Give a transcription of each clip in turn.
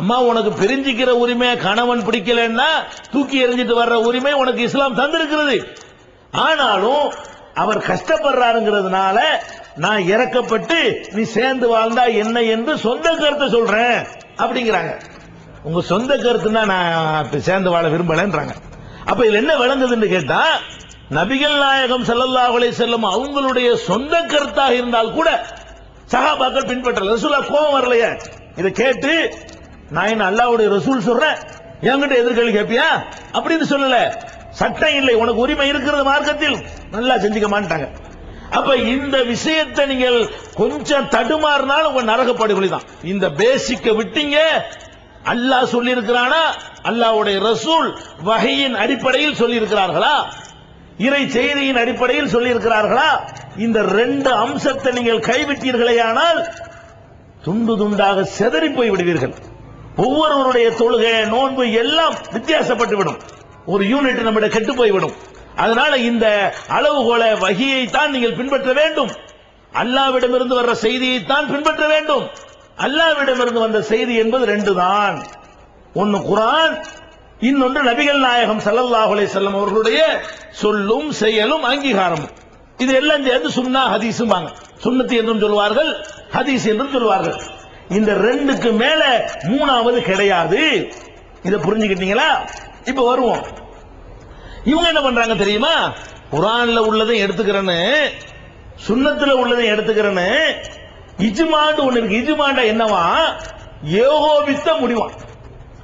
அம்மா உனக்கு பிரிஞ்சுக்கிற உரிமை கணவன் பிடிக்கலன்னா தூக்கி எறிஞ்சிட்டு வர்ற உரிமை உனக்கு இஸ்லாம் தந்திருக்கிறது. ஆனாலும் அவர் கஷ்டப்படுறாருங்கிறதுனால நான் இறக்கப்பட்டு நீ சேர்ந்து வாழ்ந்தா என்ன என்று சொந்த கருத்தை சொல்றேன் அப்படிங்கிறாங்க. உங்க சொந்த கருத்துனா நான் சேர்ந்து வாழ விரும்பலன்றாங்க. அப்ப இதுல என்ன விளங்குதுன்னு கேட்டா நபிகள் நாயகம் ஸல்லல்லாஹு செல்லும் அவங்களுடைய சொந்த கருத்தாக இருந்தால் கூட சகாபாக்கள் பின்பற்றல. ரசூலா கோபம் வரலையே. இதை கேட்டு நான் என்ன அல்லாஹ்வுடைய ரசூல் சொல்றேன். என்கிட்ட எதிர்கேள்வி கேட்பியா அப்படின்னு சொல்லல. சட்டம் இல்லை. உனக்கு உரிமை இருக்கிறது மார்க்கத்தில். நல்லா செஞ்சுக்க மாட்டாங்க. அப்ப இந்த விஷயத்தை நீங்கள் கொஞ்சம் தடுமாறினாலும் உங்க நரக தான். இந்த பேசிக்க விட்டீங்க. அல்லாஹ் சொல்லி இருக்கிறானா அல்லாஹ்வுடைய ரசூல் வகையின் அடிப்படையில் சொல்லி இருக்கிறார்களா இறை செய்தியின் அடிப்படையில் சொல்லி இருக்கிறார்களா இந்த ரெண்டு அம்சத்தை நீங்கள் கைவிட்டீர்களே ஆனால் துண்டு துண்டாக செதறி போய் விடுவீர்கள் ஒவ்வொருவருடைய தொழுகை நோன்பு எல்லாம் வித்தியாசப்பட்டு விடும் ஒரு யூனிட் நம்மிட கெட்டு போய்விடும். அதனால இந்த அளவுகோல வகையை தான் நீங்கள் பின்பற்ற வேண்டும். அல்லாவிடமிருந்து வர்ற செய்தியை தான் பின்பற்ற வேண்டும். அல்லாவிடமிருந்து வந்த செய்தி என்பது ரெண்டு தான் ஒன்னு குரான் இன்னொன்று நபிகள் நாயகம் ஸல்லல்லாஹு செல்லம் அவர்களுடைய சொல்லும் செயலும் அங்கீகாரமும். இது எல்லாம் சேர்ந்து சுன்னா ஹதீஸுமாங்க சுண்ணத்து என்றும் சொல்வார்கள் ஹதீஸ் என்றும் சொல்வார்கள். இந்த ரெண்டுக்கு மேல மூணாவது கிடையாது. இதை புரிஞ்சுக்கிட்டீங்களா? இப்ப வருவோம். இவங்க என்ன பண்றாங்க தெரியுமா? குரான்ல உள்ளதையும் எடுத்துக்கிறேன்னு சுண்ணத்துல உள்ளதையும் எடுத்துக்கிறேன்னு இஜுமாண்டு ஒண்ணு இருக்கு. இஜுமாண்டா என்னவா? ஏகோபித்த முடிவான்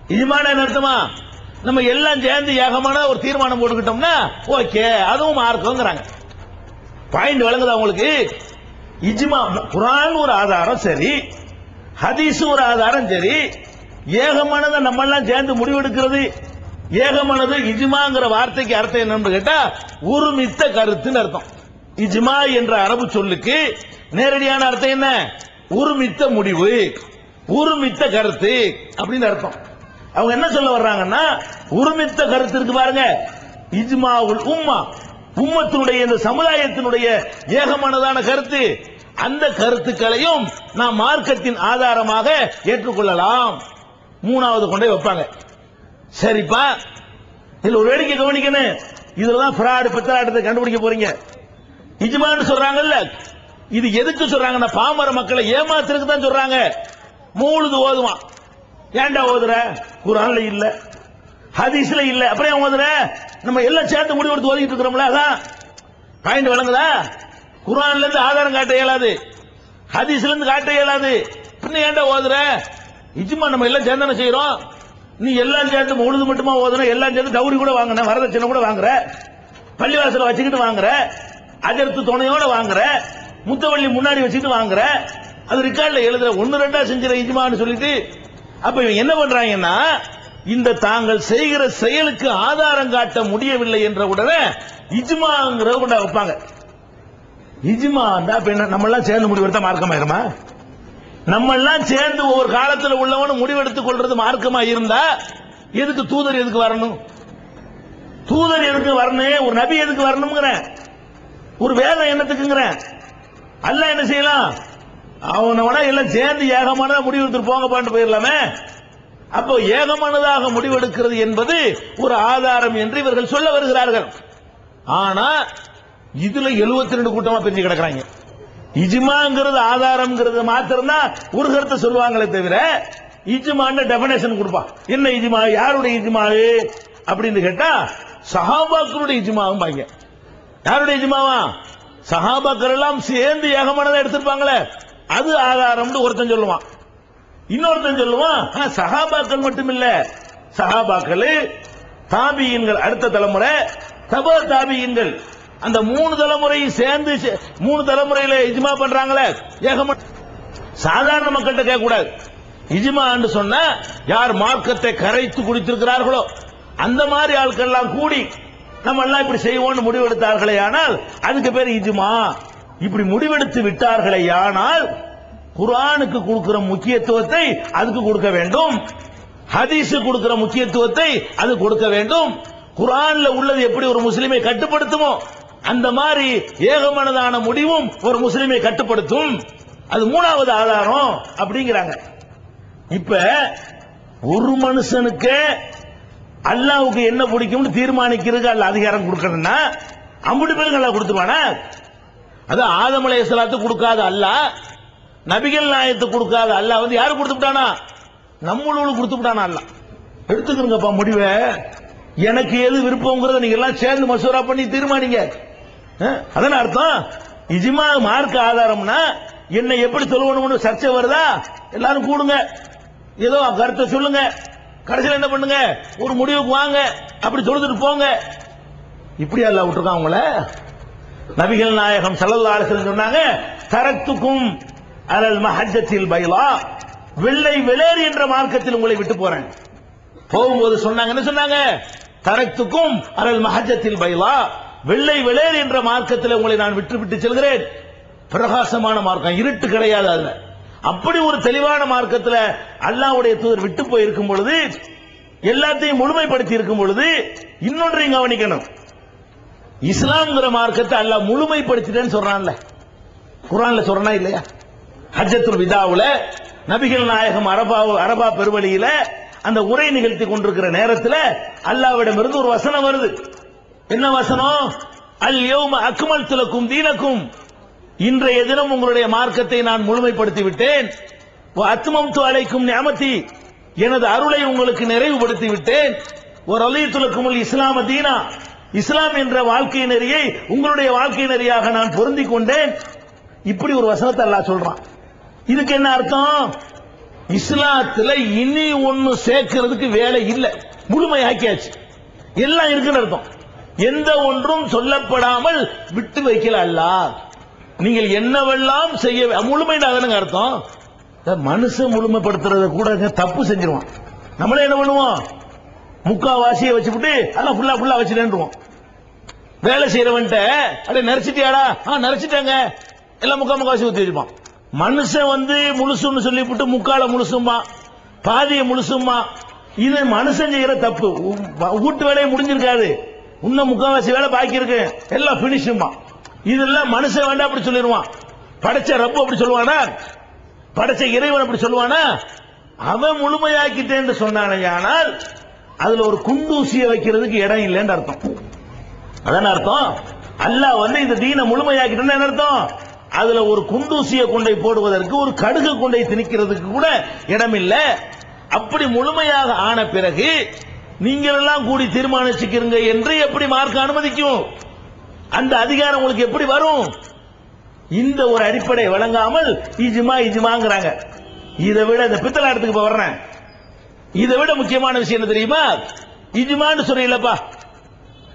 இஜுமாண்டா என்ன அர்த்தமா? நம்ம எல்லாம் சேர்ந்து ஏகமான ஒரு தீர்மானம் போட்டுக்கிட்டோம்னா ஓகே அதுவும் மார்க்கங்கிறாங்க. பாயிண்ட் விளங்குதா உங்களுக்கு? இஜ்மா குரான் ஒரு ஆதாரம் சரி. ஹதீஸ் ஒரு ஆதாரம் சரி. ஏகமானதை நம்ம எல்லாம் சேர்ந்து முடிவெடுக்கிறது. ஏகமானது இஜ்மாங்கிற வார்த்தைக்கு அர்த்தம் என்னன்னு கேட்டா ஒருமித்த கருத்துன்னு அர்த்தம். இஜ்மா என்ற அரபு சொல்லுக்கு நேரடியான அர்த்தம் என்ன? ஒருமித்த முடிவு ஒருமித்த கருத்து அப்படின்னு அர்த்தம். அவங்க என்ன சொல்ல வர்றாங்கன்னா ஒருமித்த கருத்து இருக்கு பாருங்க. இஜ்மாவுல் உம்மா. உம்மத்தினுடைய இந்த சமுதாயத்தினுடைய ஏகமானதான கருத்து. அந்த கருத்துக்களையும் நாம் மார்க்கத்தின் ஆதாரமாக ஏற்றுக்கொள்ளலாம். மூணாவது கொண்டே வைப்பாங்க. சரிப்பா. இதுல ஒரு வேடிக்கை கவனிக்கணும். இதுலதான் பிராடு பித்தராட்டத்தை கண்டுபிடிக்க போறீங்க. இஜ்மான்னு சொல்றாங்கல்ல. இது எதுக்கு சொல்றாங்கன்னா பாமர மக்களை ஏமாத்துறதுக்கு தான் சொல்றாங்க. மூழுது ஓதுவான். ஏன்டா ஓதுற? குரான்ல இல்ல. ஹதீஸ்ல இல்ல. அப்புறம் ஓதுற? நம்ம எல்லாம் சேர்ந்து முடிவெடுத்து ஓதிட்டு இருக்கிறோம்ல அதான். பாயிண்ட் வழங்குதா குரான்ல இருந்து ஆதாரம் காட்ட இயலாது. ஹதீஸ்ல இருந்து காட்ட இயலாது. பின்ன ஏன்டா ஓதுற? நிஜமா நம்ம எல்லாம் சேர்ந்து செய்யறோம் நீ எல்லாம் சேர்ந்து உழுது மட்டுமா ஓதுன? எல்லாம் சேர்ந்து டவுரி கூட வாங்கின வரதட்சணை கூட வாங்குற. பள்ளிவாசல வச்சுக்கிட்டு வாங்குற. அதிர்த்து துணையோட வாங்குற. முத்தவள்ளி முன்னாடி வச்சுக்கிட்டு வாங்குற. அது ரிக்கார்ட்ல எழுதுற. ஒன்னு ரெண்டா செஞ்சிட இஜ்மான்னு சொல்லிட்டு அப்ப இவங்க என்ன பண்றாங்கன்னா இந்த தாங்கள் செய்கிற செயலுக்கு ஆதாரம் காட்ட முடியவில்லை என்ற உடனே இஜ்மாங்கிறத கொண்டா வைப்பாங்க. இஜ்மா இப்ப என்ன நம்ம எல்லாம் சேர்ந்து முடிவெடுத்தா மார்க்கமாயிருமா நம்ம எல்லாம் சேர்ந்து ஒவ்வொரு காலத்துல உள்ளவனு முடிவெடுத்துக் கொள்றது மார்க்கமா இருந்தா எதுக்கு தூதர் எதுக்கு வரணும்? தூதர் எதுக்கு வரணும்? ஒரு நபி எதுக்கு வரணுங்கிற ஒரு வேதம் என்னத்துக்குங்கிறேன் அல்ல என்ன செய்யலாம்? அவனவனா எல்லாம் சேர்ந்து ஏகமானதா முடிவெடுத்துட்டு போங்கப்பான்னு போயிடலாமே. அப்போ ஏகமானதாக முடிவெடுக்கிறது என்பது ஒரு ஆதாரம் என்று இவர்கள் சொல்ல வருகிறார்கள். ஆனா இதுல 72 ரெண்டு கூட்டமா பிரிஞ்சு கிடக்குறாங்க. இஜ்மாங்கிறது ஆதாரம்ங்கிறது மாத்திரம் தான் ஒரு கருத்தை சொல்லுவாங்களே தவிர இஜ்மான்னு டெபனேஷன் கொடுப்பான். என்ன இஜ்மா? யாருடைய இஜ்மா அப்படின்னு கேட்டா சஹாபாக்களுடைய இஜ்மாவும் பாங்க யாருடைய இஜ்மாவா? சஹாபாக்கள் எல்லாம் சேர்ந்து ஏகமானதை எடுத்திருப்பாங்களே. அது ஆதாரம்னு ஒருத்தன் சொல்லுவான். இன்னொருத்தன் சொல்லுவான் ஆ, சஹாபாக்கள் மட்டும் இல்ல சஹாபாக்கள் தாபியின்கள் அடுத்த தலைமுறை தப தாபியின்கள். அந்த மூணு தலைமுறையும் சேர்ந்து சே- மூணு தலைமுறையில இஜ்மா பண்றாங்களே? ஏகம சாதாரண மக்கள்கிட்ட கேட்க கூடாது இஜ்மான்னு சொன்ன யார் மார்க்கத்தை கரைத்து குடித்திருக்கிறார்களோ அந்த மாதிரி ஆட்கள் எல்லாம் கூடி நம்ம எல்லாம் இப்படி செய்வோம்னு முடிவெடுத்தார்களே ஆனால் அதுக்கு பேர் இஜுமா. இப்படி முடிவெடுத்து விட்டார்களே ஆனால் குரானுக்கு கொடுக்கிற முக்கியத்துவத்தை அதுக்கு கொடுக்க வேண்டும். ஹதீஸு கொடுக்கிற முக்கியத்துவத்தை அது கொடுக்க வேண்டும். குரான்ல உள்ளது எப்படி ஒரு முஸ்லிமை கட்டுப்படுத்துமோ அந்த மாதிரி ஏகமனதான முடிவும் ஒரு முஸ்லிமை கட்டுப்படுத்தும். அது மூணாவது ஆதாரம் அப்படிங்கிறாங்க. இப்ப ஒரு மனுஷனுக்கு அல்லாவுக்கு என்ன பிடிக்கும்னு தீர்மானிக்கிறதுக்கு அல்ல அதிகாரம் கொடுக்கணும்னா அம்புட்டு பேருக்கு அல்லா கொடுத்துருவானா? அது ஆதம் அலைஹிஸ்ஸலாத்துக்கு கொடுக்காத அல்லாஹ் நபிகள் நாயத்து கொடுக்காத அல்லாஹ் வந்து யாரு கொடுத்துட்டானா நம்மளோட கொடுத்துட்டானா அல்லாஹ். எடுத்துக்கிறங்கப்பா முடிவை. எனக்கு எது விருப்பங்கிறத நீங்க எல்லாம் சேர்ந்து மசூரா பண்ணி தீர்மானிங்க. அதானே அர்த்தம் இஜிமா மார்க் ஆதாரம்னா என்னை எப்படி சொல்லணும்னு சர்ச்சை வருதா? எல்லாரும் கூடுங்க. ஏதோ கருத்தை சொல்லுங்க. கடைசியில் என்ன பண்ணுங்க? ஒரு முடிவுக்கு வாங்க. அப்படி சொல்லிட்டு போங்க. இப்படி அல்ல விட்டுருக்கான் உங்களை நபிகள் நாயகம் ஸல்லல்லாஹு சொன்னாங்க தரத்துக்கும் அலல் மஹஜத்தில் பைலா. வெள்ளை வெளேறு என்ற மார்க்கத்தில் உங்களை விட்டு போறேன். போகும்போது சொன்னாங்க என்ன சொன்னாங்க? தரத்துக்கும் அலல் மஹஜத்தில் பைலா. வெள்ளை வெளேறு என்ற மார்க்கத்தில் உங்களை நான் விட்டு விட்டு செல்கிறேன். பிரகாசமான மார்க்கம். இருட்டு கிடையாது அதுல. அப்படி ஒரு தெளிவான மார்க்கத்துல அல்லாவுடைய தூதர் விட்டு போயிருக்கும் பொழுது எல்லாத்தையும் முழுமைப்படுத்தி இருக்கும் பொழுது இன்னொன்றையும் கவனிக்கணும். இஸ்லாம்ங்கிற மார்க்கத்தை அல்லாஹ் முழுமைப்படுத்திட்டேன்னு சொல்றான்ல. குரான்ல சொல்றனா இல்லையா? ஹஜ்ஜத்துல் விதாவுல நபிகள் நாயகம் அரபா அரபா பெருவழியில அந்த உரை நிகழ்த்தி கொண்டிருக்கிற நேரத்துல அல்லாவிடமிருந்து ஒரு வசனம் வருது. என்ன வசனம்? அல் யௌம அக்குமல் துலக்கும் தீனக்கும். இன்றைய தினம் உங்களுடைய மார்க்கத்தை நான் முழுமைப்படுத்தி விட்டேன் அத்மம்து அலைக்கும் நியமத்தி எனது அருளை உங்களுக்கு நிறைவுபடுத்தி விட்டேன் ஒரு அலித்துலக்குமுல் இஸ்லாம தீனா. இஸ்லாம் என்ற வாழ்க்கை நெறியை உங்களுடைய வாழ்க்கை நெறியாக நான் பொருந்தி கொண்டேன். இப்படி ஒரு வசனத்தை அல்லாஹ் சொல்றான். இதுக்கு என்ன அர்த்தம்? இஸ்லாத்துல இனி ஒன்னு சேர்க்கிறதுக்கு வேலை இல்லை. முழுமையாக்கியாச்சு. எல்லாம் இருக்குன்னு அர்த்தம். எந்த ஒன்றும் சொல்லப்படாமல் விட்டு வைக்கல அல்ல நீங்கள் என்னவெல்லாம் செய்ய முழுமைடாதனுங்க அர்த்தம்? மனுஷன் முழுமைப்படுத்துறத கூட தப்பு செஞ்சிருவான். நம்மளே என்ன பண்ணுவோம்? முக்காவாசியை வச்சுவிட்டு எல்லாம் ஃபுல்லா ஃபுல்லா வச்சுட்டேன்ருவோம். வேலை செய்யறவன்ட்ட அப்படியே நரைச்சிட்டியாடா? ஆ நரைச்சிட்டாங்க. எல்லாம் முக்கா முக்காவாசி ஊத்தி வச்சுப்பான் மனுஷன் வந்து முழுசுன்னு சொல்லிவிட்டு முக்கால முழுசுமா பாதியை முழுசுமா இது மனுஷன் செய்யற தப்பு. வீட்டு வேலையை முடிஞ்சிருக்காது. இன்னும் முக்காவாசி வேலை பாக்கி இருக்கு. எல்லாம் பினிஷுமா இதெல்லாம் மனுஷன் வேண்டாம் அப்படி சொல்லிடுவான். படைச்ச ரப்பு அப்படி சொல்லுவானா? படைச்ச இறைவன் அப்படி சொல்லுவானா? அவன் முழுமையாக்கிட்டேன்னு சொன்னானே ஆனால் அதுல ஒரு குண்டூசியை வைக்கிறதுக்கு இடம் இல்லைன்னு அர்த்தம். அதான அர்த்தம்? அல்லாஹ் வந்து இந்த தீனை முழுமையாக்கிட்டேன்னு என்ன அர்த்தம்? அதுல ஒரு குண்டூசிய கொண்டை போடுவதற்கு ஒரு கடுகு கொண்டை திணிக்கிறதுக்கு கூட இடம் அப்படி முழுமையாக ஆன பிறகு நீங்கள் எல்லாம் கூடி தீர்மானிச்சுக்கிறீங்க என்று எப்படி மார்க்க அனுமதிக்கும்? அந்த அதிகாரம் உங்களுக்கு எப்படி வரும்? இந்த ஒரு அடிப்படை வழங்காமல் இஜுமா இஜுமாங்கிறாங்க. இதை விட இந்த பித்தலாட்டத்துக்கு இப்ப வர்றேன். இதை விட முக்கியமான விஷயம் என்ன தெரியுமா? இஜுமான்னு சொல்றீங்களப்பா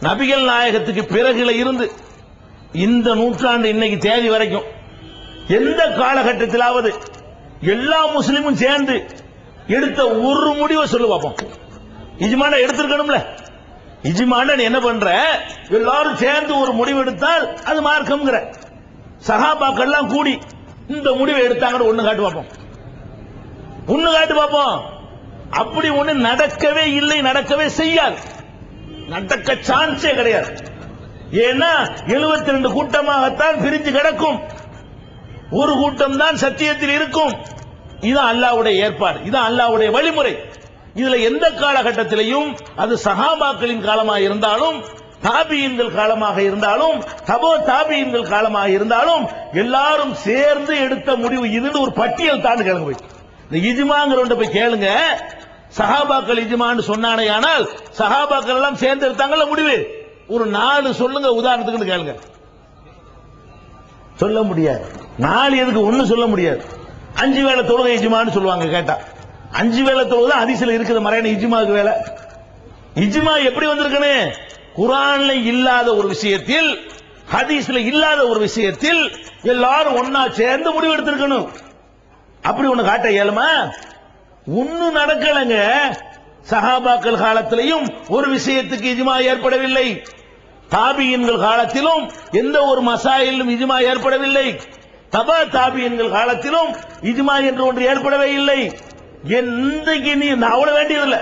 நபிகள் நாயகத்துக்கு பிறகுல இருந்து இந்த நூற்றாண்டு இன்னைக்கு தேதி வரைக்கும் எந்த காலகட்டத்திலாவது எல்லா முஸ்லிமும் சேர்ந்து எடுத்த ஒரு முடிவை சொல்லு பார்ப்போம் இஜ்மான எடுத்திருக்கணும்ல. இஜ்மான நீ என்ன பண்ற? எல்லாரும் சேர்ந்து ஒரு முடிவு எடுத்தால் அது மார்க்கம்ங்கிற. சகாபாக்கள்லாம் கூடி இந்த முடிவை எடுத்தாங்கன்னு ஒண்ணு காட்டு பார்ப்போம். ஒண்ணு காட்டு பார்ப்போம். அப்படி ஒண்ணு நடக்கவே இல்லை நடக்கவே செய்யாது. நடக்க சான்ஸே கிடையாது. ஏன்னா 72 ரெண்டு கூட்டமாகத்தான் பிரிஞ்சு கிடக்கும். ஒரு கூட்டம் தான் சத்தியத்தில் இருக்கும். இதுதான் அல்லாவுடைய ஏற்பாடு. இதுதான் அல்லாவுடைய வழிமுறை. இதுல எந்த காலகட்டத்திலையும் அது சஹாபாக்களின் காலமாக இருந்தாலும் தாபியின்கள் காலமாக இருந்தாலும் தபோ தாபியின்கள் காலமாக இருந்தாலும் எல்லாரும் சேர்ந்து எடுத்த முடிவு இதுன்னு ஒரு பட்டியல் தான் கேளுங்க போய் இந்த இஜ்மாங்கிறவன்ட்ட போய் கேளுங்க. சஹாபாக்கள் இஜுமான்னு சொன்னானே ஆனால் சஹாபாக்கள் எல்லாம் சேர்ந்து எடுத்தாங்கல்ல முடிவு. ஒரு நாலு சொல்லுங்க உதாரணத்துக்கு கேளுங்க. சொல்ல முடியாது. நாலு எதுக்கு? ஒன்னு சொல்ல முடியாது. அஞ்சு வேலை தொழுகை இஜ்மான்னு சொல்லுவாங்க கேட்டா. அஞ்சு வேளை தொழுகை ஹதீஸ்ல இருக்குது மறையான இஜ்மாக்கு வேலை. இஜ்மா எப்படி வந்திருக்கனே குரான்ல இல்லாத ஒரு விஷயத்தில் ஹதீஸ்ல இல்லாத ஒரு விஷயத்தில் எல்லாரும் ஒன்னா சேர்ந்து முடிவு எடுத்திருக்கணும். அப்படி ஒண்ணு காட்ட இயலுமா? ஒண்ணு நடக்கலைங்க. சஹாபாக்கள் காலத்திலையும் ஒரு விஷயத்துக்கு இஜ்மா ஏற்படவில்லை. தாபியின்கள் காலத்திலும் எந்த ஒரு மசாயிலும் இஜ்மா ஏற்படவில்லை. தபா தாபியின்கள் காலத்திலும் இஜ்மா என்று ஒன்று ஏற்படவே இல்லை. எந்தக்கு நீ நான் அவ்வளவு வேண்டியதில்லை.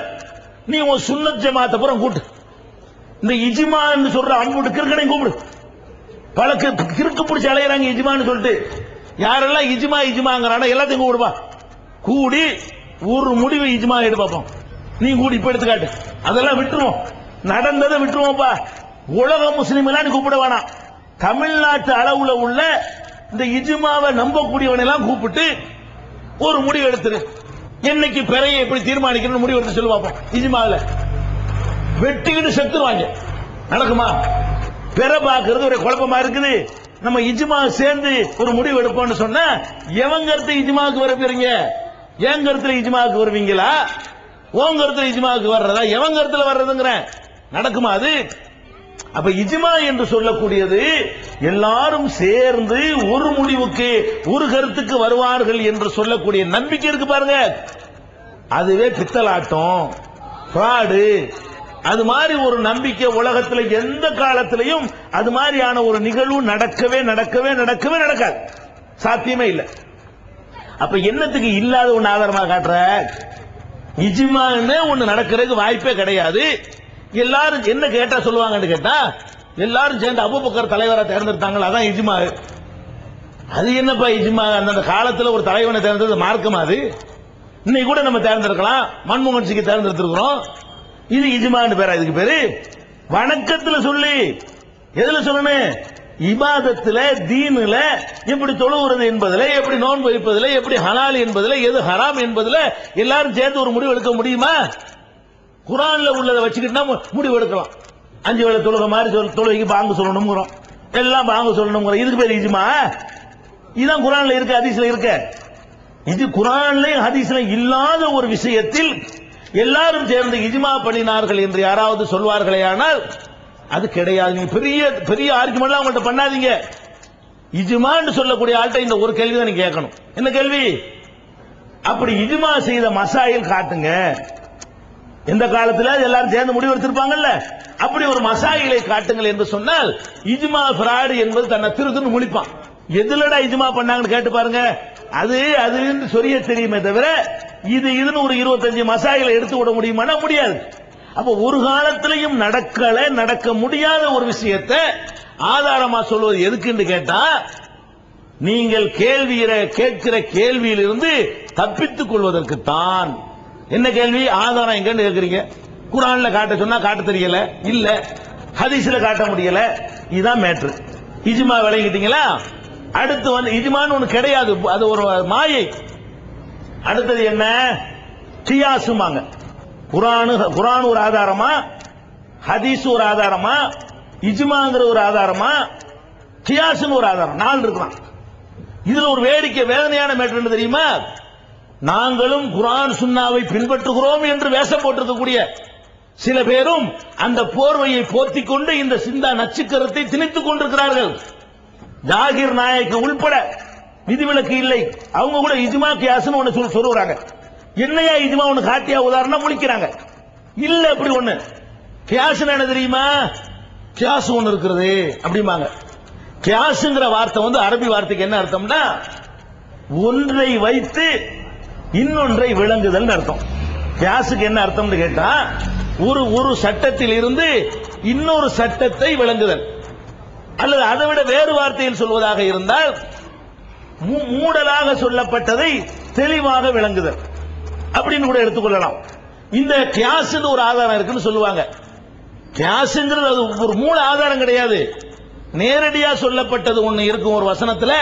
நீ உன் சுண்ணத் ஜமாத்தை பூரா கூட்டு. இந்த இஜ்மான்னு சொல்ற அன்புட்டு கிறுக்கனை கூப்பிடு. பல கிறுக்கு பிடிச்சி அலையிறாங்க இஜிமான்னு சொல்லிட்டு யாரெல்லாம் இஜ்மா இஜ்மாங்கிறானோ எல்லாத்தையும் கூப்பிடுப்பா கூடி ஒரு முடிவு இஜ்மா எடு பார்ப்போம். நீ கூடி இப்ப எடுத்துக்காட்டு. அதெல்லாம் விட்டுருவோம். நடந்ததை விட்டுருவோம்ப்பா உலக முஸ்லீம் எல்லாம் கூப்பிட வேணாம். தமிழ்நாட்டு அளவுல உள்ள இந்த இஜ்மாவை நம்பக்கூடியவனை எல்லாம் கூப்பிட்டு ஒரு முடிவு எடுத்துரு. என்னைக்கு பிறையை எப்படி தீர்மானிக்கணும்னு முடிவு எடுத்து சொல்லு பார்ப்போம் வெட்டிக்கிட்டு செத்துருவாங்க. நடக்குமா? பிற பாக்குறது ஒரு குழப்பமா இருக்குது. நம்ம இஜ்மா சேர்ந்து ஒரு முடிவு எடுப்போம்னு சொன்னா எவன் கருத்து இஜ்மாவுக்கு வரப்பீங்க என் கருத்துல இஜ்மாவுக்கு வருவீங்களா? உன் கருத்துல இஜ்மாவுக்கு வர்றதா? எவன் கருத்துல வர்றதுங்கிறேன். நடக்குமா அது? அப்ப இஜ்மா என்று சொல்லக்கூடியது எல்லாரும் சேர்ந்து ஒரு முடிவுக்கு ஒரு கருத்துக்கு வருவார்கள் என்று சொல்லக்கூடிய நம்பிக்கை இருக்கு பாருங்க. அதுவே பித்தலாட்டம் ஃப்ராடு. அது மாதிரி ஒரு நம்பிக்கை உலகத்தில் எந்த காலத்திலையும் அது மாதிரியான ஒரு நிகழ்வு நடக்கவே நடக்கவே நடக்கவே நடக்காது. சாத்தியமே இல்லை. அப்ப என்னத்துக்கு இல்லாத ஒன்னு ஆதாரமா காட்டுற? நிஜமானே ஒண்ணு நடக்கிறதுக்கு வாய்ப்பே கிடையாது. எல்லாரும் என்ன கேட்டா சொல்லுவாங்கன்னு கேட்டா எல்லாரும் சேர்ந்து அபுபக்கர் தலைவரை தேர்ந்தெடுத்தாங்களா? அதான் இஜ்மா அது என்னப்பா இஜ்மா அந்தந்த காலத்துல ஒரு தலைவனை தேர்ந்தது மார்க்கமா அது. இன்னைக்கு கூட நம்ம தேர்ந்தெடுக்கலாம். மன்மோகன் சிங்கை தேர்ந்தெடுத்திருக்கிறோம். இது இஜ்மான்னு பேரா இதுக்கு பேரு? வணக்கத்துல சொல்லி. எதுல சொல்லணும் இபாதத்துல தீனுல எப்படி தொழுவுறது என்பதில் எப்படி நோன்பு வைப்பதில் எப்படி ஹலால் என்பதில் எது ஹராம் என்பதில் எல்லாரும் சேர்ந்து ஒரு முடிவு எடுக்க முடியுமா? குரான்ல உள்ளதை வச்சுக்கிட்டு முடிவு எடுக்கலாம். அஞ்சு வேலை தொழுக மாதிரி சொல் தொழுகைக்கு பாங்கு சொல்லணுங்கிறோம் எல்லாம் பாங்கு சொல்லணுங்கிறோம் இதுக்கு பேர் இஜுமா. இதுதான் குரான்ல இருக்கு ஹதீஸ்ல இருக்க. இது குரான்லயும் ஹதீஸ்ல இல்லாத ஒரு விஷயத்தில் எல்லாரும் சேர்ந்து இஜ்மா பண்ணினார்கள் என்று யாராவது சொல்வார்களே ஆனால் அது கிடையாது. நீங்க பெரிய பெரிய ஆர்குமெண்ட் அவங்கள்ட்ட பண்ணாதீங்க. இஜ்மான்னு சொல்லக்கூடிய ஆள்கிட்ட இந்த ஒரு கேள்வி தான் கேட்கணும். என்ன கேள்வி? அப்படி இஜ்மா செய்த மசாயில் காட்டுங்க. எந்த காலத்துல எல்லாரும் சேர்ந்து முடிவு எடுத்திருப்பாங்கல்ல? அப்படி ஒரு மசாயிலை காட்டுங்கள் என்று சொன்னால் இஜ்மா பிராடு என்பது தன்னை திருத்துன்னு முழிப்பான். எதுலடா இஜ்மா பண்ணாங்கன்னு கேட்டு பாருங்க. அது அதுன்னு சொரிய தெரியுமே தவிர இது இதுன்னு ஒரு இருபத்தஞ்சு மசாயிலை எடுத்து விட முடியுமானா முடியாது. அப்ப ஒரு காலத்திலையும் நடக்கல நடக்க முடியாத ஒரு விஷயத்தை ஆதாரமா சொல்வது எதுக்குன்னு கேட்டா நீங்கள் கேள்வியிற கேட்கிற கேள்வியிலிருந்து தப்பித்துக் கொள்வதற்கு தான் என்ன கேள்வி? ஆதாரம் எங்கன்னு கேட்குறீங்க குரான்ல காட்ட சொன்னா காட்ட தெரியல. இல்ல ஹதீஸ்ல காட்ட முடியல. இதுதான் மேட்ரு இஜ்மா விளங்கிட்டீங்களா? அடுத்து வந்து இஜ்மான்னு ஒண்ணு கிடையாது. அது ஒரு மாயை. அடுத்தது என்ன? கியாசுமாங்க குரானு குரான் ஒரு ஆதாரமா? ஹதீஸ் ஒரு ஆதாரமா? இஜ்மாங்கிற ஒரு ஆதாரமா? கியாசுன்னு ஒரு ஆதாரம். நாலு இருக்கலாம். இதுல ஒரு வேடிக்கை வேதனையான மேட்ரு தெரியுமா? நாங்களும் குரான் சுன்னாவை பின்பற்றுகிறோம் என்று வேஷம் போட்டிருக்கக்கூடிய சில பேரும் அந்த போர்வையை போர்த்திக் கொண்டு இந்த சிந்தா நச்சுக்கரத்தை திணித்துக் கொண்டிருக்கிறார்கள். ஜாகிர் நாயக்கு உள்பட விதிவிலக்கு இல்லை. அவங்க கூட இஜ்மா கியாஸ்னு ஒண்ணு சொல்லி சொல்லுறாங்க. என்னையா இஜ்மா ஒண்ணு காட்டியா உதாரணம் முழிக்கிறாங்க. இல்ல அப்படி ஒண்ணு. கியாஸ் என்ன தெரியுமா? கியாஸ் ஒண்ணு இருக்கிறது அப்படிம்பாங்க. கியாஸ்ங்கிற வார்த்தை வந்து அரபி வார்த்தைக்கு என்ன அர்த்தம்னா ஒன்றை வைத்து இன்னொன்றை விளங்குதல் அர்த்தம். கியாஸுக்கு என்ன அர்த்தம்னு கேட்டா ஒரு ஒரு சட்டத்தில் இருந்து இன்னொரு சட்டத்தை விளங்குதல். அல்லது அதை விட வேறு வார்த்தையில் சொல்வதாக இருந்தால் மூ- மூடலாக சொல்லப்பட்டதை தெளிவாக விளங்குதல். அப்படின்னு கூட எடுத்துக்கொள்ளலாம். இந்த கியாஸ்னு ஒரு ஆதாரம் இருக்குன்னு சொல்லுவாங்க. கியாஸ்ங்கிறது அது ஒரு மூல ஆதாரம் கிடையாது. நேரடியாக சொல்லப்பட்டது ஒன்று இருக்கும் ஒரு வசனத்தில்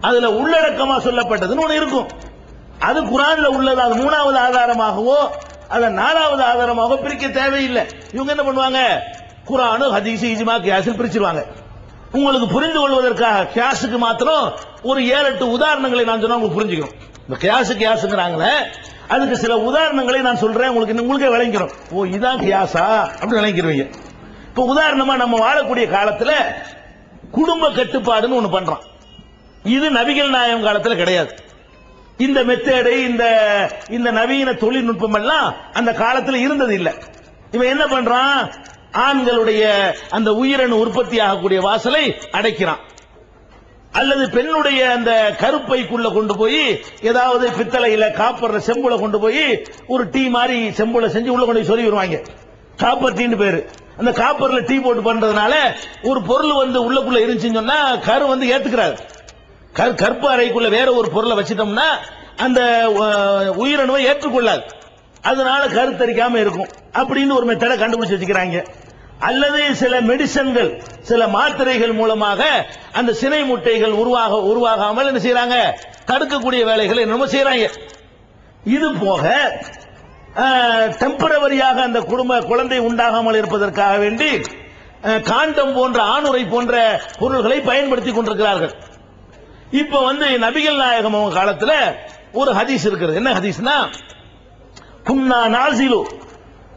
அதுல உள்ளடக்கமா சொல்லப்பட்டதுன்னு ஒன்று இருக்கும். அது குரான்ல உள்ளது அது மூணாவது ஆதாரமாகவோ அதை நாலாவது ஆதாரமாகவோ பிரிக்க தேவையில்லை. இவங்க என்ன பண்ணுவாங்க? குரானு ஹதீஸ் இஜ்மா கியாஸ் பிரிச்சிருவாங்க. உங்களுக்கு புரிந்து கொள்வதற்காக கியாஸுக்கு மாத்திரம் ஒரு ஏழு எட்டு உதாரணங்களை நான் சொன்னா உங்களுக்கு புரிஞ்சுக்கணும். இந்த கேஸு கியாஸுங்கிறாங்களே அதுக்கு சில உதாரணங்களை நான் சொல்றேன் உங்களுக்கு இன்னும் உங்களுக்கே விளங்கிடும் ஓ இதான் கியாசா அப்படின்னு விளங்கிடுவீங்க இப்ப உதாரணமா நம்ம வாழக்கூடிய காலத்துல குடும்ப கட்டுப்பாடுன்னு ஒண்ணு பண்றோம். இது நபிகள் நாயகம் காலத்துல கிடையாது. இந்த மெத்தேடு இந்த இந்த நவீன தொழில்நுட்பம் எல்லாம் அந்த காலத்தில் இருந்தது இல்லை இவன் என்ன பண்றான்? ஆண்களுடைய அந்த உயிரணு உற்பத்தி ஆகக்கூடிய வாசலை அடைக்கிறான். அல்லது பெண்ணுடைய அந்த கருப்பைக்குள்ள கொண்டு போய் ஏதாவது பித்தளையில காப்பர்ல செம்புல கொண்டு போய் ஒரு டீ மாதிரி செம்புல செஞ்சு உள்ள கொண்டு போய் சொல்லி வருவாங்க காப்பர் டீன்னு பேரு. அந்த காப்பர்ல டீ போட்டு பண்றதுனால ஒரு பொருள் வந்து உள்ளக்குள்ள இருந்துச்சுன்னு சொன்னா கரு வந்து ஏத்துக்கிறாரு. கற்பு அறைக்குள்ள வேற ஒரு பொருளை வச்சிட்டோம்னா அந்த உயிரணுவை ஏற்றுக்கொள்ளாது. அதனால கருத்தரிக்காம இருக்கும். அப்படின்னு ஒரு மெத்தடை கண்டுபிடிச்சு வச்சுக்கிறாங்க. அல்லது சில மெடிசன்கள் சில மாத்திரைகள் மூலமாக அந்த சினை முட்டைகள் உருவாக உருவாகாமல் என்ன செய்யறாங்க தடுக்கக்கூடிய வேலைகளை என்னமோ செய்யறாங்க இது போக டெம்பரவரியாக அந்த குடும்ப குழந்தை உண்டாகாமல் இருப்பதற்காக வேண்டி காண்டம் போன்ற ஆணுரை போன்ற பொருள்களை பயன்படுத்தி கொண்டிருக்கிறார்கள். இப்ப வந்து நபிகள் நாயகம் அவங்க காலத்துல ஒரு ஹதீஸ் இருக்கிறது என்ன ஹதீஸ்னா குன்னா நாசிலு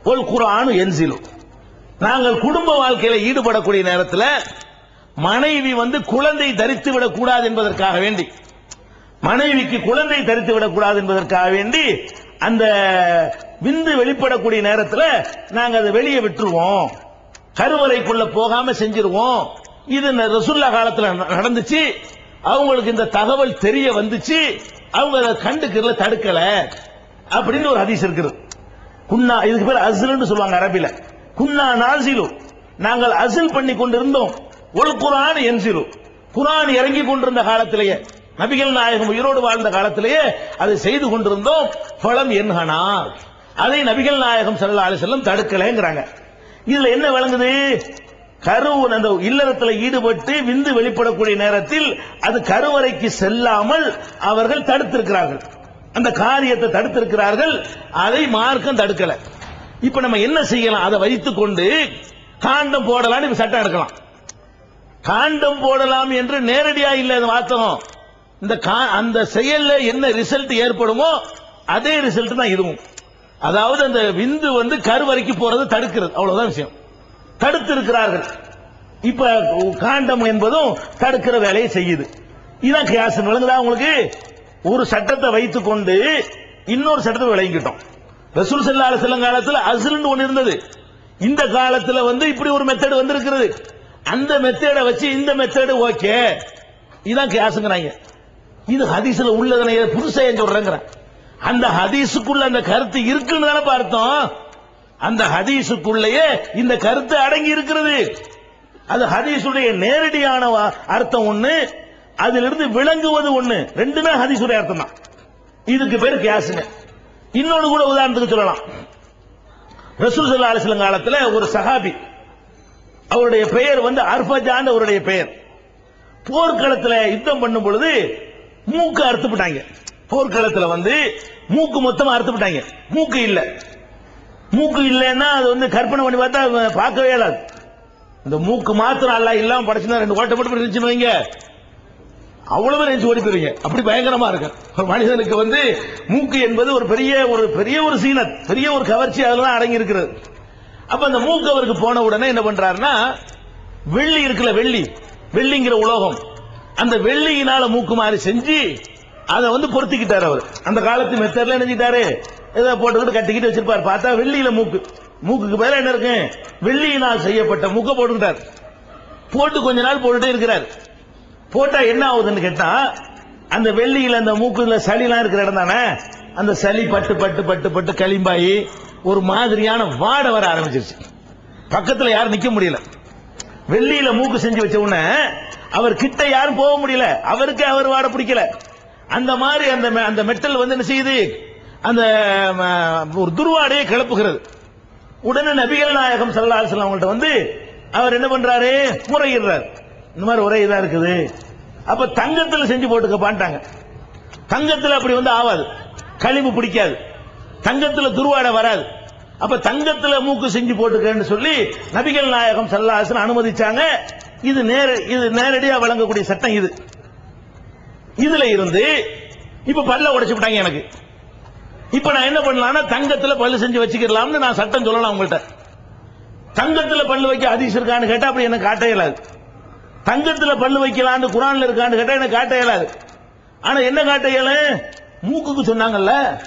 ஒல் குரானு என்சிலு. நாங்கள் குடும்ப வாழ்க்கையில ஈடுபடக்கூடிய நேரத்தில் மனைவி வந்து குழந்தை தரித்து விடக்கூடாது என்பதற்காக வேண்டி மனைவிக்கு குழந்தை தரித்து விடக்கூடாது என்பதற்காக வேண்டி அந்த விந்து வெளிப்படக்கூடிய நேரத்தில் நாங்கள் அதை வெளியே விட்டுருவோம். கருவறைக்குள்ள போகாம செஞ்சிருவோம். இது ரசுல்லா காலத்தில் ந- நடந்துச்சு. அவங்களுக்கு இந்த தகவல் தெரிய வந்துச்சு அவங்க அதை கண்டுக்கிறல தடுக்கல அப்படின்னு ஒரு ஹதீஸ் இருக்குது. குன்னா இதுக்கு பேர் அசில்னு சொல்லுவாங்க அரபில. குன்னா நாசிலு. நாங்கள் அசில் பண்ணி கொண்டிருந்தோம். ஒரு குரான் என்சிலு. குரான் இறங்கி கொண்டிருந்த காலத்திலேயே நபிகள் நாயகம் உயிரோடு வாழ்ந்த காலத்திலேயே அதை செய்து கொண்டிருந்தோம். பழம் என்கனார் அதை நபிகள் நாயகம் செல்ல அலைஹி வஸல்லம் தடுக்கலைங்கிறாங்க. இதுல என்ன விளங்குது? கருவன் அந்த இல்லறத்தில் ஈடுபட்டு விந்து வெளிப்படக்கூடிய நேரத்தில் அது கருவறைக்கு செல்லாமல் அவர்கள் தடுத்திருக்கிறார்கள். அந்த காரியத்தை தடுத்திருக்கிறார்கள். அதை மார்க்கம் தடுக்கல. இப்ப நம்ம என்ன செய்யலாம்? அதை வைத்துக் கொண்டு காண்டம் போடலாம்னு இப்ப சட்டம் எடுக்கலாம். காண்டம் போடலாம் என்று நேரடியா இல்ல இந்த இந்த கா- அந்த செயல்ல என்ன ரிசல்ட் ஏற்படுமோ அதே ரிசல்ட் தான் இதுவும். அதாவது அந்த விந்து வந்து கருவறைக்கு போறது தடுக்கிறது. அவ்வளவுதான் விஷயம். தடுத்து இருக்கிறார்கள் இப்ப காண்டம் என்பதும் தடுக்கிற வேலையை செய்யுது. இதான் கியாசன் விளங்குதா உங்களுக்கு? ஒரு சட்டத்தை வைத்துக் கொண்டு இன்னொரு சட்டத்தை விளங்கிட்டோம் ரசூல் ஸல்லல்லாஹு செல்லும் காலத்தில் காலத்துல ஒன்று இருந்தது. இந்த காலத்துல வந்து இப்படி ஒரு மெத்தட் வந்திருக்கிறது. அந்த மெத்தடை வச்சு இந்த மெத்தடு ஓகே. இதான் கியாசுங்கிறாங்க இது ஹதீஸ்ல உள்ளதனை புதுசா ஏன் சொல்றேங்கிறேன். அந்த ஹதீஸுக்குள்ள அந்த கருத்து இருக்குன்னு தானே பார்த்தோம். அந்த ஹதீஸுக்குள்ளேயே இந்த கருத்து அடங்கி இருக்கிறது அது ஹதீஸுடைய நேரடியான அர்த்தம் ஒண்ணு அதிலிருந்து விளங்குவது ஒண்ணு. ரெண்டுமே ஹதீஸுடைய அர்த்தம் தான் இதுக்கு பேர் கியாசுங்க இன்னொன்னு கூட உதாரணத்துக்கு சொல்லலாம். ரசூல் ஸல்லல்லாஹு அலைஹி ஒரு சஹாபி அவருடைய பெயர் வந்து அர்பஜான் அவருடைய பெயர். போர்க்களத்தில் யுத்தம் பண்ணும் பொழுது மூக்கு அறுத்துப்பிட்டாங்க. போர்க்களத்தில் வந்து மூக்கு மொத்தமா அறுத்துப்பிட்டாங்க. மூக்கு இல்லை. மூக்கு இல்லைன்னா அது வந்து கற்பனை பண்ணி பார்த்தா அவன் பார்க்கவே இயலாது இந்த மூக்கு மாத்திரம் அல்ல இல்லாம படைச்சுனா ரெண்டு ஓட்ட மட்டும் இருந்துச்சுன்னு வைங்க. அவ்வளவு நினைச்சு ஓடி போயிருங்க. அப்படி பயங்கரமா இருக்கு ஒரு மனிதனுக்கு வந்து மூக்கு என்பது ஒரு பெரிய ஒரு பெரிய ஒரு சீனத் பெரிய ஒரு கவர்ச்சி அதெல்லாம் அடங்கி இருக்கிறது அப்ப அந்த மூக்கு அவருக்கு போன உடனே என்ன பண்றாருன்னா வெள்ளி இருக்குல்ல வெள்ளி வெள்ளிங்கிற உலோகம். அந்த வெள்ளியினால மூக்கு மாதிரி செஞ்சு அதை வந்து பொருத்திக்கிட்டாரு அவர். அந்த காலத்து மெத்தர்ல நினைச்சிட்டாரு ஏதோ போட்டுக்கிட்டு கட்டிக்கிட்டு வச்சிருப்பார். பார்த்தா வெள்ளியில மூக்கு. மூக்குக்கு பேர என்ன இருக்கு? வெள்ளியினால் செய்யப்பட்ட மூக்க போட்டுக்கிட்டார். போட்டு கொஞ்ச நாள் போட்டுட்டே இருக்கிறார். போட்டா என்ன ஆகுதுன்னு கேட்டா அந்த வெள்ளியில அந்த மூக்குல சளிலாம் இருக்கிற இடம் தானே? அந்த சளி பட்டு பட்டு பட்டு பட்டு களிம்பாயி ஒரு மாதிரியான வாட வர ஆரம்பிச்சிருச்சு. பக்கத்துல யாரும் நிக்க முடியல. வெள்ளியில மூக்கு செஞ்சு வச்ச உடனே அவர் கிட்ட யாரும் போக முடியல. அவருக்கு அவர் வாட பிடிக்கல. அந்த மாதிரி அந்த மெ- அந்த மெட்டல் வந்து என்ன செய்யுது? அந்த ஒரு துருவாடையை கிளப்புகிறது. உடனே நபிகள் நாயகம் ஸல்லல்லாஹு அலைஹி அவங்கள்ட்ட வந்து அவர் என்ன பண்றாரு? முறையிடுறார். இந்த மாதிரி ஒரே இதா இருக்குது. அப்ப தங்கத்தில் செஞ்சு போட்டுக்கப்பான்ட்டாங்க தங்கத்தில் அப்படி வந்து ஆகாது கழிவு பிடிக்காது. தங்கத்தில் துருவாடை வராது. அப்ப தங்கத்துல மூக்கு செஞ்சு போட்டுக்கன்னு சொல்லி நபிகள் நாயகம் சல்லாசன் அனுமதிச்சாங்க. இது நேர இது நேரடியா வழங்கக்கூடிய சட்டம் இது. இதுல இருந்து இப்ப பல்ல உடைச்சு விட்டாங்க எனக்கு. இப்ப நான் என்ன பண்ணலாம்னா தங்கத்துல பல்லு செஞ்சு வச்சுக்கலாம்னு நான் சட்டம் சொல்லலாம் உங்கள்கிட்ட தங்கத்துல பல்லு வைக்க அதிசம் இருக்கான்னு கேட்டா அப்படி எனக்கு காட்ட இயலாது தங்கத்துல பல்லு வைக்கலான்னு குரான்ல இருக்கான்னு கேட்டா எனக்கு காட்ட இயலாது ஆனா என்ன காட்ட இயல? மூக்குக்கு சொன்னாங்கல்ல?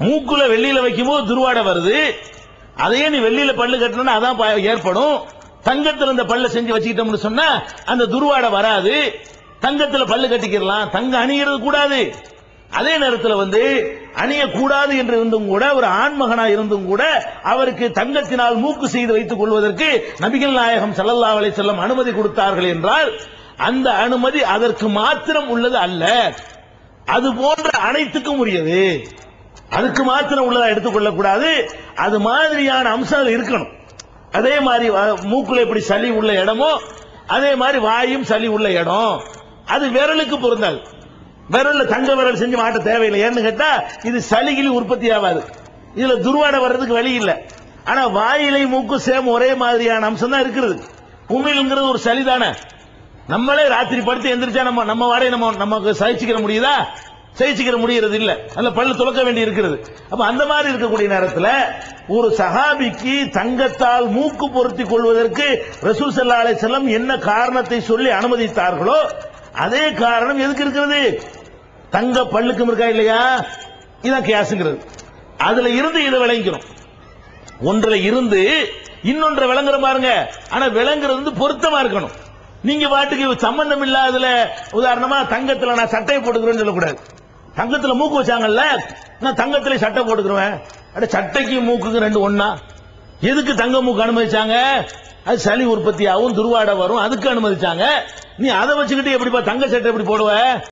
மூக்குல வெள்ளியில வைக்கும்போது துருவாடை வருது. அதையே நீ வெள்ளியில பல்லு கட்டணும்னா அதான் ஏற்படும். தங்கத்துல இந்த பல்ல செஞ்சு வச்சுக்கிட்டோம்னு சொன்னா அந்த துருவாடை வராது. தங்கத்துல பல்லு கட்டிக்கிறலாம் தங்கம் அணிகிறது கூடாது. அதே நேரத்தில் வந்து அணியக்கூடாது என்று இருந்தும் கூட ஒரு ஆண்மகனா இருந்தும் கூட அவருக்கு தங்கத்தினால் மூக்கு செய்து வைத்துக் கொள்வதற்கு நபிகள் நாயகம் சல்லல்லா அலை செல்லம் அனுமதி கொடுத்தார்கள் என்றால் அந்த அனுமதி அதற்கு மாத்திரம் உள்ளது அல்ல. அது போன்ற அனைத்துக்கும் உரியது. அதுக்கு மாத்திரம் உள்ளதா எடுத்துக்கொள்ள கூடாது அது மாதிரியான அம்சங்கள் இருக்கணும். அதே மாதிரி வ- மூக்குல எப்படி சளி உள்ள இடமோ அதே மாதிரி வாயும் சளி உள்ள இடம். அது விரலுக்கு பொருந்தாது. விரல்ல தங்க விரல் செஞ்சு மாட்ட தேவையில்லை. ஏன்னு கேட்டா இது சளிகிளி உற்பத்தி ஆகாது. இதுல துர்வாடை வர்றதுக்கு வழி இல்லை. ஆனா வாயிலை மூக்கு சேம் ஒரே மாதிரியான அம்சம் தான் இருக்கிறது. குமிழ்ங்கிறது ஒரு சளி தானே. நம்மளே ராத்திரி படுத்து எந்திரிச்சா நம்ம நம்ம வாடகை நம்ம நமக்கு சகிச்சுக்கிற முடியுதா? சகிச்சுக்கிற முடியறது இல்ல. நல்ல பல்லு துளக்க வேண்டி இருக்கிறது. அப்ப அந்த மாதிரி இருக்கக்கூடிய நேரத்துல ஒரு சஹாபிக்கு தங்கத்தால் மூக்கு பொருத்தி கொள்வதற்கு ரசூல் ஸல்லல்லாஹு என்ன காரணத்தை சொல்லி அனுமதித்தார்களோ அதே காரணம் எதுக்கு இருக்கிறது? தங்க பல்லுக்கும் இருக்கா இல்லையா? இதான் கேசுங்கிறது அதுல இருந்து இதை விளங்கிக்கிறோம் ஒன்றுல இருந்து இன்னொன்றை விளங்குற பாருங்க. ஆனா விளங்குறது வந்து பொருத்தமா இருக்கணும். நீங்க பாட்டுக்கு சம்பந்தம் இல்லாததுல உதாரணமா தங்கத்துல நான் சட்டையை போட்டுக்கிறேன்னு சொல்லக்கூடாது. தங்கத்துல மூக்கு வச்சாங்கல்ல? நான் தங்கத்துல சட்டை போட்டுக்கிறேன் அட சட்டைக்கு மூக்குக்கு ரெண்டு ஒன்னா எதுக்கு தங்க மூக்கு அனுமதிச்சாங்க? அது சளி உற்பத்தி ஆகும் துருவாடை வரும். அதுக்கு அனுமதிச்சாங்க. நீ அதை வச்சுக்கிட்டு எப்படிப்பா தங்க சட்டை எப்படி போடுவ?